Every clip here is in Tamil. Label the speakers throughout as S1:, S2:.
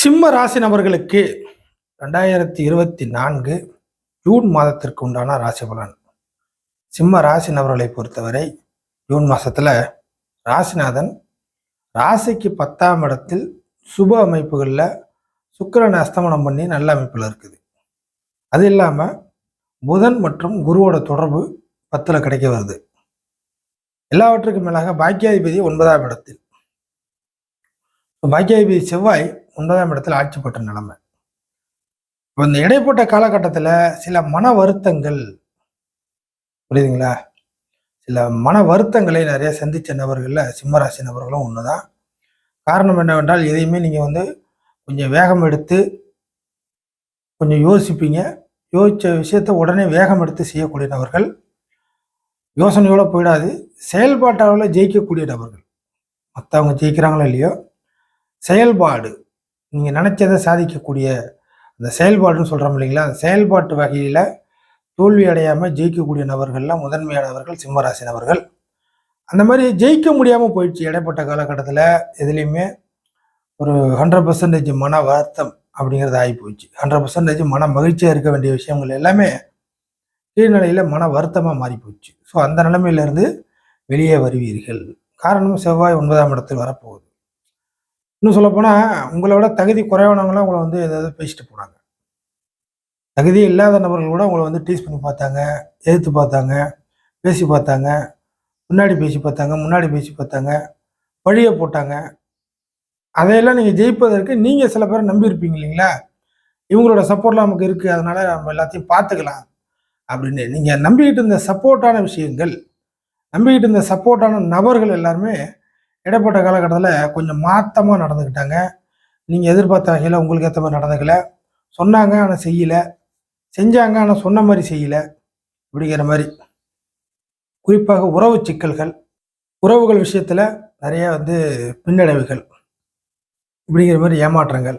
S1: சிம்ம ராசி நபர்களுக்கு ரெண்டாயிரத்தி இருபத்தி நான்கு ஜூன் மாதத்திற்கு உண்டான ராசி பலன். சிம்ம ராசி நபர்களை பொறுத்தவரை ஜூன் மாதத்தில் ராசிநாதன் ராசிக்கு பத்தாம் இடத்தில் சுப அமைப்புகளில் சுக்கிரனை அஸ்தமனம் பண்ணி நல்ல அமைப்பில் இருக்குது. அது இல்லாமல் புதன் மற்றும் குருவோட தொடர்பு பத்தில் கிடைக்க வருது. எல்லாவற்றுக்கும் மேலாக பாக்கியாதிபதி ஒன்பதாம் இடத்தில். பாக்கியாதிபதி செவ்வாய் ஒன்பதாம் இடத்தில் ஆட்சி பெற்ற நிலைமை. இப்போ இந்த இடைப்பட்ட காலகட்டத்தில் சில மன வருத்தங்கள் புரியுதுங்களா? சில மன வருத்தங்களை நிறைய சந்தித்த நபர்களில் சிம்மராசி நபர்களும் ஒன்று தான் காரணம் என்னவென்றால் எதையுமே நீங்கள் வந்து கொஞ்சம் வேகம் எடுத்து கொஞ்சம் யோசிப்பீங்க. யோசித்த விஷயத்த உடனே வேகம் எடுத்து செய்யக்கூடிய நபர்கள். யோசனையோடு போயிடாது. செயல்பாட்டாவில் ஜெயிக்கக்கூடிய நபர்கள். மற்றவங்க ஜெயிக்கிறாங்களோ இல்லையோ செயல்பாடு. நீங்கள் நினச்சதை சாதிக்கக்கூடிய அந்த செயல்பாடுன்னு சொல்கிறோம் இல்லைங்களா? அந்த செயல்பாட்டு வகையில் தோல்வி அடையாமல் ஜெயிக்கக்கூடிய நபர்கள்லாம் முதன்மையானவர்கள் சிம்மராசி நபர்கள் அந்த மாதிரி ஜெயிக்க முடியாமல் போயிடுச்சு. இடைப்பட்ட காலகட்டத்தில் எதுலேயுமே ஒரு ஹண்ட்ரட் பர்சன்டேஜ் மன வருத்தம் அப்படிங்கிறது ஆகி போயிடுச்சு. ஹண்ட்ரட் பர்சன்டேஜ் மன மகிழ்ச்சியாக இருக்க வேண்டிய விஷயங்கள் எல்லாமே கீழ்நிலையில் மன வருத்தமாக மாறி போச்சு ஸோ அந்த நிலைமையிலேருந்து வெளியே வருவீர்கள். காரணம் செவ்வாய் ஒன்பதாம் இடத்தில் வரப்போகுது. இன்னும் சொல்லப்போனால் உங்களோட தகுதி குறைவானவங்களாம் உங்களை வந்து ஏதாவது பேசிட்டு போனாங்க. தகுதி இல்லாத நபர்கள் கூட உங்களை வந்து டீஸ் பண்ணி பார்த்தாங்க எதிர்த்து பார்த்தாங்க பேசி பார்த்தாங்க முன்னாடி பேசி பார்த்தாங்க முன்னாடி பேசி பார்த்தாங்க வழியை போட்டாங்க. அதையெல்லாம் நீங்கள் ஜெயிப்பதற்கு நீங்கள் சில பேரை நம்பியிருப்பீங்க இல்லைங்களா? இவங்களோட சப்போர்ட்லாம் நமக்கு இருக்குது அதனால் நம்ம எல்லாத்தையும் பார்த்துக்கலாம் அப்படின்னு. நீங்கள் நம்பிக்கிட்டு இருந்த சப்போர்ட்டான விஷயங்கள் நம்பிக்கிட்டு இருந்த சப்போர்ட்டான நபர்கள் எல்லாருமே இடைப்பட்ட காலகட்டத்தில் கொஞ்சம் மாற்றமாக நடந்துக்கிட்டாங்க. நீங்கள் எதிர்பார்த்த வகையில் உங்களுக்கு ஏற்ற மாதிரி நடந்துக்கல. சொன்னாங்க ஆனால் செய்யலை. செஞ்சாங்க ஆனால் சொன்ன மாதிரி செய்யலை. அப்படிங்கிற மாதிரி. குறிப்பாக உறவு சிக்கல்கள் உறவுகள் விஷயத்தில் நிறைய வந்து பின்னடைவுகள் இப்படிங்கிற மாதிரி ஏமாற்றங்கள்.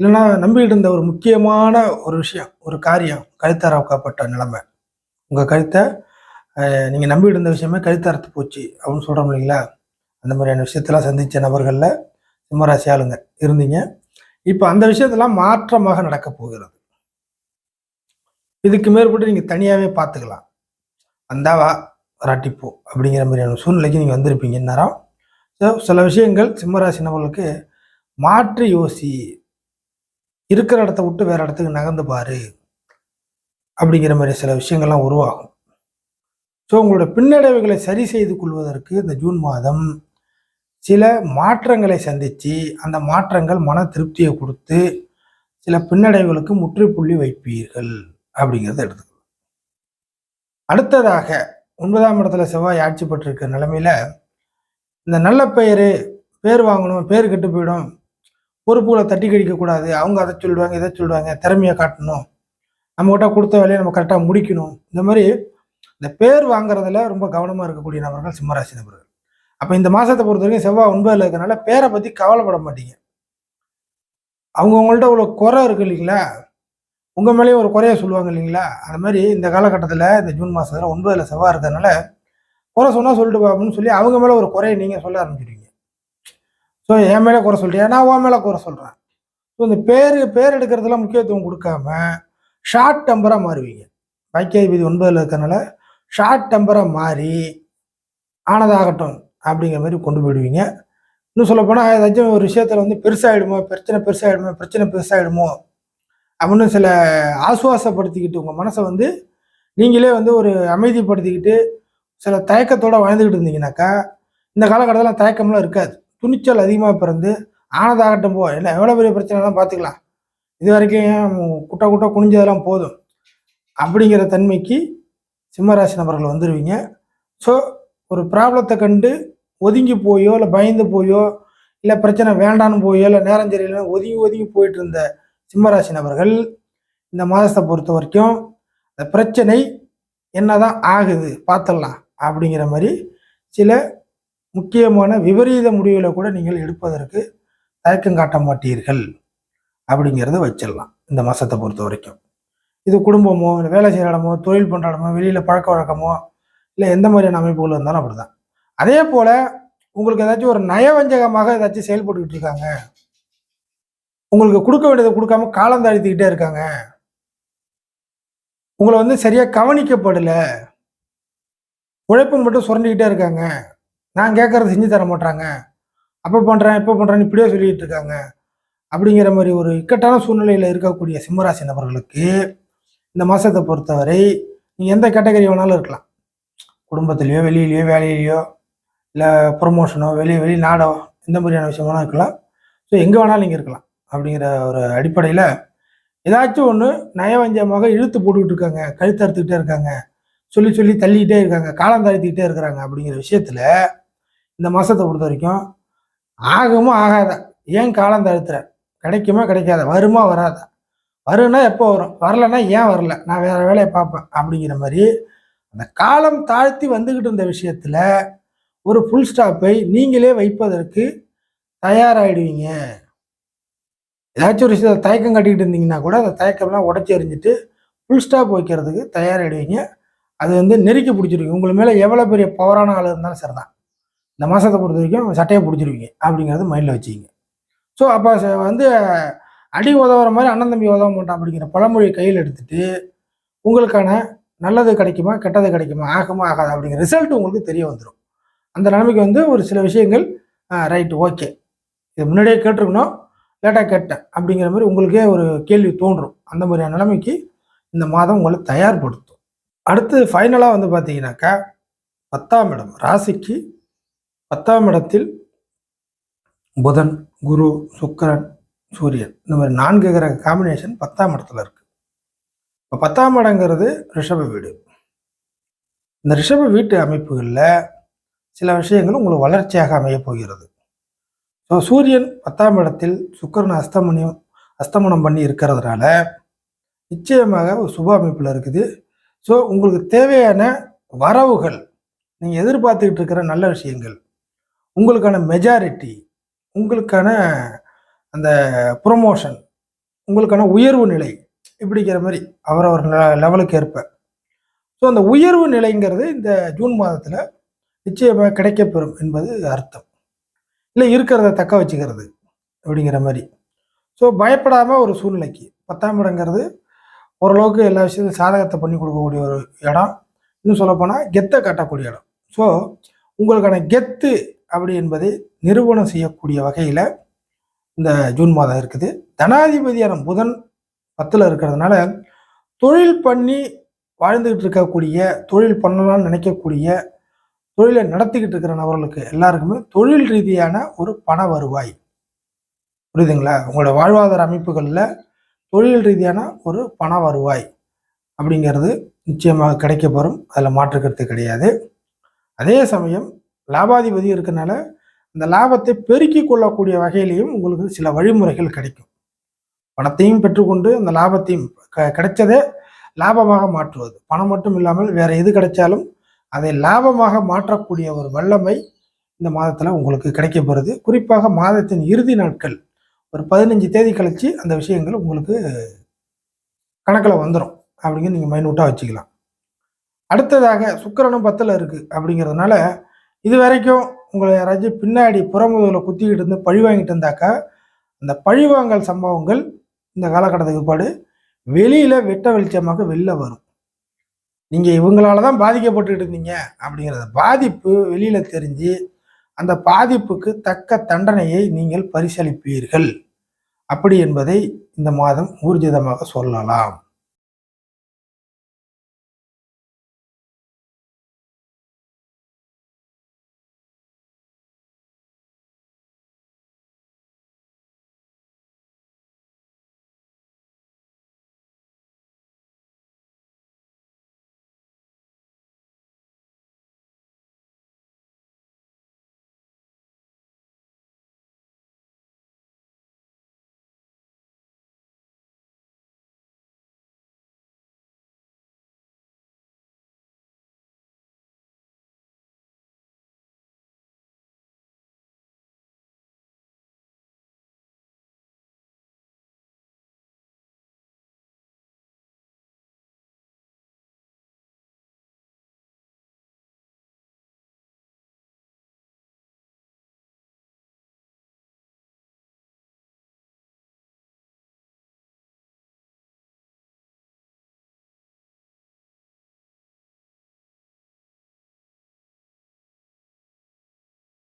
S1: இல்லைன்னா நம்பிக்கிட்டு இருந்த ஒரு முக்கியமான ஒரு விஷயம் ஒரு காரியம் கழுத்தறக்கப்பட்ட நிலைமை. உங்கள் கழுத்தை நீங்கள் நம்பிக்கிட்டு இருந்த விஷயமே கழுத்தாரத்து போச்சு அப்படின்னு சொல்கிறோம் இல்லைங்களா? அந்த மாதிரியான விஷயத்தெல்லாம் சந்தித்த நபர்களில் சிம்மராசி ஆளுங்க இருந்தீங்க. இப்போ அந்த விஷயத்தெல்லாம் மாற்றமாக நடக்க போகிறது. இதுக்கு மேற்பட்டு நீங்கள் தனியாகவே பார்த்துக்கலாம் அந்தாவா ராட்டிப்போ அப்படிங்கிற மாதிரியான சூழ்நிலைக்கு நீங்கள் வந்திருப்பீங்க. நேரம் ஸோ சில விஷயங்கள் சிம்மராசி நபர்களுக்கு மாற்றி யோசி இருக்கிற இடத்த விட்டு வேற இடத்துக்கு நகர்ந்து பாரு அப்படிங்கிற மாதிரி சில விஷயங்கள்லாம் உருவாகும். ஸோ உங்களோட பின்னடைவுகளை சரி செய்து கொள்வதற்கு இந்த ஜூன் மாதம் சில மாற்றங்களை சந்தித்து அந்த மாற்றங்கள் மன திருப்தியை கொடுத்து சில பின்னடைவுகளுக்கு முற்றுப்புள்ளி வைப்பீர்கள் அப்படிங்கிறத எடுத்துக்கலாம் அடுத்ததாக ஒன்பதாம் இடத்துல செவ்வாய் ஆட்சி பெற்றிருக்க நிலைமையில் இந்த நல்ல பெயர் பேர் வாங்கணும் பேர் கெட்டு போயிடும் பொறுப்புகளை தட்டி கழிக்கக்கூடாது அவங்க அதை சொல்லுவாங்க இதை சொல்லுவாங்க திறமையை காட்டணும் நம்மகிட்ட கொடுத்த வேலையை நம்ம கரெக்டாக முடிக்கணும். இந்த மாதிரி இந்த பேர் வாங்குறதுல ரொம்ப கவனமாக இருக்கக்கூடிய நபர்கள் சிம்மராசி நபர்கள். அப்போ இந்த மாதத்தை பொறுத்த வரைக்கும் செவ்வாய் ஒன்பதில் இருக்கிறனால பேரை பற்றி கவலைப்பட மாட்டீங்க. அவங்கவுங்கள்ட்ட இவ்வளோ குறை இருக்கு இல்லைங்களா? உங்கள் மேலேயும் ஒரு குறைய சொல்லுவாங்க இல்லைங்களா? அது மாதிரி இந்த காலகட்டத்தில் இந்த ஜூன் மாதத்தில் ஒன்பதில் செவ்வாய் இருக்கிறதுனால குறை சொன்னால் சொல்லிட்டு அப்படின்னு சொல்லி அவங்க மேலே ஒரு குறையை நீங்கள் சொல்ல ஆரம்பிச்சிடுவீங்க. ஸோ என் மேலே குறை சொல்கிறேன் நான் உன் மேலே குறை சொல்கிறேன் ஸோ இந்த பேர் பேர் எடுக்கிறதுல முக்கியத்துவம் கொடுக்காம ஷார்ட் டெம்பராக மாறுவீங்க. வைக்காதிபதி ஒன்பதில் இருக்கிறனால ஷார்ட் டெம்பராக மாறி ஆனதாகட்டும். அப்படிங்கிற மாதிரி கொண்டு போயிடுவீங்க. இன்னும் சொல்லப்போனால் ஏதாச்சும் ஒரு விஷயத்தில் வந்து பெருசாகிடுமோ பிரச்சனை பெருசாகிடுமோ பிரச்சனை பெருசாகிடுமோ அப்படின்னு சில ஆசுவாசப்படுத்திக்கிட்டு உங்கள் மனசை வந்து நீங்களே வந்து ஒரு அமைதிப்படுத்திக்கிட்டு சில தயக்கத்தோடு வாழ்ந்துக்கிட்டு இருந்தீங்கன்னாக்கா இந்த காலகட்டத்தில் தயக்கம்லாம் இருக்காது. துணிச்சல் அதிகமாக பிறந்து ஆனதாகட்டும் போ. இல்லை எவ்வளோ பெரிய பிரச்சனைலாம் பார்த்துக்கலாம். இது வரைக்கும் குட்டை குட்டை குனிஞ்சதெல்லாம் போதும்? அப்படிங்கிற தன்மைக்கு சிம்மராசி நபர்கள் வந்துடுவீங்க ஸோ ஒரு ப்ராப்ளத்தை கண்டு ஒதுங்கி போயோ இல்லை பயந்து போயோ இல்லை பிரச்சனை வேண்டான்னு போயோ இல்லை நேரம் சரியில்லை ஒதுங்கி ஒதுங்கி போயிட்டு இருந்த சிம்மராசி நபர்கள் இந்த மாதத்தை பொறுத்த வரைக்கும் அந்த பிரச்சனை என்னதான் ஆகுது பார்த்துடலாம் அப்படிங்கிற மாதிரி சில முக்கியமான விபரீத முடிவுகளை கூட நீங்கள் எடுப்பதற்கு தயக்கம் காட்ட மாட்டீர்கள் அப்படிங்கிறத வச்சிடலாம் இந்த மாதத்தை பொறுத்த வரைக்கும். இது குடும்பமோ இல்லை வேலை செய்கிற இடமோ தொழில் பண்ணுற இடமோ வெளியில் பழக்க வழக்கமோ இல்லை எந்த மாதிரியான அமைப்புகள் இருந்தாலும் அப்படிதான். அதே போல் உங்களுக்கு ஏதாச்சும் ஒரு நயவஞ்சகமாக ஏதாச்சும் செயல்பட்டுக்கிட்டு இருக்காங்க. உங்களுக்கு கொடுக்க வேண்டியதை கொடுக்காம காலம் தாழ்த்திக்கிட்டே இருக்காங்க. உங்களை வந்து சரியாக கவனிக்கப்படல. உழைப்புன்னு மட்டும் சுரண்டிக்கிட்டே இருக்காங்க. நான் கேட்குறத செஞ்சு தர மாட்டாங்க அப்போ பண்ணுறேன் இப்போ பண்ணுறேன்னு இப்படியே சொல்லிக்கிட்டு இருக்காங்க. அப்படிங்கிற மாதிரி ஒரு இக்கட்டான சூழ்நிலையில் இருக்கக்கூடிய சிம்மராசி நபர்களுக்கு இந்த மாதத்தை பொறுத்தவரை நீங்கள் எந்த கேட்டகரி வேணாலும் இருக்கலாம். குடும்பத்திலையோ வெளியிலையோ வேலையிலையோ இல்லை ப்ரொமோஷனோ வெளியே வெளிநாடோ இந்த மாதிரியான விஷயமெல்லாம் இருக்கலாம். ஸோ எங்கே வேணாலும் நீங்கள் இருக்கலாம் அப்படிங்கிற ஒரு அடிப்படையில் ஏதாச்சும் ஒன்று நயவஞ்சமாக இழுத்து போட்டுக்கிட்டு இருக்காங்க கழுத்து அறுத்துக்கிட்டே இருக்காங்க சொல்லி சொல்லி தள்ளிக்கிட்டே இருக்காங்க காலம் தாழ்த்திக்கிட்டே இருக்கிறாங்க அப்படிங்கிற விஷயத்தில் இந்த மாதத்தை பொறுத்த வரைக்கும் ஆகுமோ ஆகாத ஏன் காலம் தாழ்த்துற? கிடைக்குமா கிடைக்காத? வருமா வராத? வரும்னா எப்போ வரும்? வரலன்னா ஏன் வரல? நான் வேறு வேலையை பார்ப்பேன் அப்படிங்கிற மாதிரி அந்த காலம் தாழ்த்தி வந்துக்கிட்டு இருந்த விஷயத்தில் ஒரு ஃபுல் ஸ்டாப்பை நீங்களே வைப்பதற்கு தயாராகிடுவீங்க ஏதாச்சும் ஒரு விஷயத்தை தயக்கம் கட்டிக்கிட்டு இருந்தீங்கன்னா கூட அந்த தயக்கம்லாம் உடச்சி எறிஞ்சிட்டு ஃபுல் ஸ்டாப் வைக்கிறதுக்கு தயாராகிடுவீங்க அது வந்து நெருக்கி பிடிச்சிருவீங்க உங்களுக்கு மேலே எவ்வளோ பெரிய பவரான ஆள் இருந்தாலும் சரி தான் இந்த மாதத்தை பொறுத்த வரைக்கும் சட்டையை பிடிச்சிருவீங்க அப்படிங்கிறது மைண்டில் வச்சுக்கிங்க. ஸோ அப்போ வந்து அடி உதவுற மாதிரி அண்ணன் தம்பி உதவ மாட்டான் அப்படிங்கிற பழமொழி கையில் எடுத்துகிட்டு உங்களுக்கான நல்லது கிடைக்குமா கெட்டது கிடைக்குமா ஆகுமா ஆகாது அப்படிங்கிற ரிசல்ட் உங்களுக்கு தெரிய வந்துடும் அந்த நிலைமைக்கு வந்து ஒரு சில விஷயங்கள் ரைட்டு ஓகே இது முன்னாடியே கேட்டிருக்கணும் லேட்டாக கேட்டேன் அப்படிங்கிற மாதிரி உங்களுக்கே ஒரு கேள்வி தோன்றும். அந்த மாதிரியான நிலைமைக்கு இந்த மாதம் உங்களை தயார்படுத்தும். அடுத்து ஃபைனலாக வந்து பார்த்தீங்கன்னாக்கா பத்தாம் இடம் ராசிக்கு பத்தாம் இடத்தில் புதன் குரு சுக்கிரன் சூரியன். இந்த மாதிரி நான்கு கிரக காம்பினேஷன் பத்தாம் இடத்துல இருக்குது இப்போ பத்தாம் இடங்கிறது ரிஷப வீடு. இந்த ரிஷப வீட்டு அமைப்புகளில் சில விஷயங்கள் உங்களுக்கு வளர்ச்சியாக அமையப் போகிறது. ஸோ சூரியன் பத்தாம் இடத்தில் சுக்கரன் அஸ்தமனம் அஸ்தமனம் பண்ணி இருக்கிறதுனால நிச்சயமாக ஒரு சுப அமைப்பில் இருக்குது. ஸோ உங்களுக்கு தேவையான வரவுகள் நீங்கள் எதிர்பார்த்துக்கிட்டு இருக்கிற நல்ல விஷயங்கள் உங்களுக்கான மெஜாரிட்டி உங்களுக்கான அந்த ப்ரொமோஷன் உங்களுக்கான உயர்வு நிலை இப்படிங்கிற மாதிரி அவரவர் லெவலுக்கு ஏற்ப. ஸோ அந்த உயர்வு நிலைங்கிறது இந்த ஜூன் மாதத்தில் நிச்சயமாக கிடைக்கப்பெறும் என்பது அர்த்தம். இல்லை இருக்கிறத தக்க வச்சுக்கிறது அப்படிங்கிற மாதிரி. ஸோ பயப்படாமல் ஒரு சூழ்நிலைக்கு. பத்தாம் இடங்கிறது ஓரளவுக்கு எல்லா விஷயத்தையும் சாதகத்தை பண்ணி கொடுக்கக்கூடிய ஒரு இடம். இன்னும் சொல்லப்போனால் கெத்தை காட்டக்கூடிய இடம். ஸோ உங்களுக்கான கெத்து அப்படி என்பதை நிறுவனம் செய்யக்கூடிய வகையில் இந்த ஜூன் மாதம் இருக்குது. தனாதிபதியான புதன் பத்தில் இருக்கிறதுனால தொழில் பண்ணி வாழ்ந்துக்கிட்டு இருக்கக்கூடிய தொழில் பண்ணலாம்னு நினைக்கக்கூடிய தொழிலை நடத்திக்கிட்டு இருக்கிற நபர்களுக்கு எல்லாருக்குமே தொழில் ரீதியான ஒரு பண வருவாய். புரியுதுங்களா? உங்களோட வாழ்வாதார அமைப்புகளில் தொழில் ரீதியான ஒரு பண வருவாய் அப்படிங்கிறது நிச்சயமாக கிடைக்கப்பெறும் அதில் மாற்றுக்கிறது கிடையாது. அதே சமயம் லாபாதிபதி இருக்கனால அந்த லாபத்தை பெருக்கிக் கொள்ளக்கூடிய வகையிலையும் உங்களுக்கு சில வழிமுறைகள் கிடைக்கும். பணத்தையும் பெற்றுக்கொண்டு அந்த லாபத்தையும் க கிடைச்சதே லாபமாக மாற்றுவது. பணம் மட்டும் இல்லாமல் வேற எது கிடைச்சாலும் அதை லாபமாக மாற்றக்கூடிய ஒரு வல்லமை இந்த மாதத்தில் உங்களுக்கு கிடைக்கப்படுது குறிப்பாக மாதத்தின் இறுதி நாட்கள் ஒரு பதினஞ்சு தேதி கழிச்சு அந்த விஷயங்கள் உங்களுக்கு கணக்கில் வந்துடும் அப்படிங்கிறது நீங்கள் மைனூட்டாக வச்சுக்கலாம். அடுத்ததாக சுக்கரனும் பத்தில் இருக்குது அப்படிங்கிறதுனால இது வரைக்கும் உங்களை யாராச்சும் பின்னாடி புறமுதுகில் குத்திக்கிட்டு இருந்து பழி வாங்கிட்டு இருந்தாக்கா அந்த பழிவாங்கல் சம்பவங்கள் இந்த காலகட்டத்துக்கு பாடு வெளியில் வெட்ட வெளிச்சமாக வெளில வரும். நீங்கள் இவங்களால தான் பாதிக்கப்பட்டுக்கிட்டு இருந்தீங்க அப்படிங்கிறத பாதிப்பு வெளியில் தெரிஞ்சு அந்த பாதிப்புக்கு தக்க தண்டனையை நீங்கள் பரிசளிப்பீர்கள். அப்படி என்பதை இந்த மாதம் ஊர்ஜிதமாக சொல்லலாம்.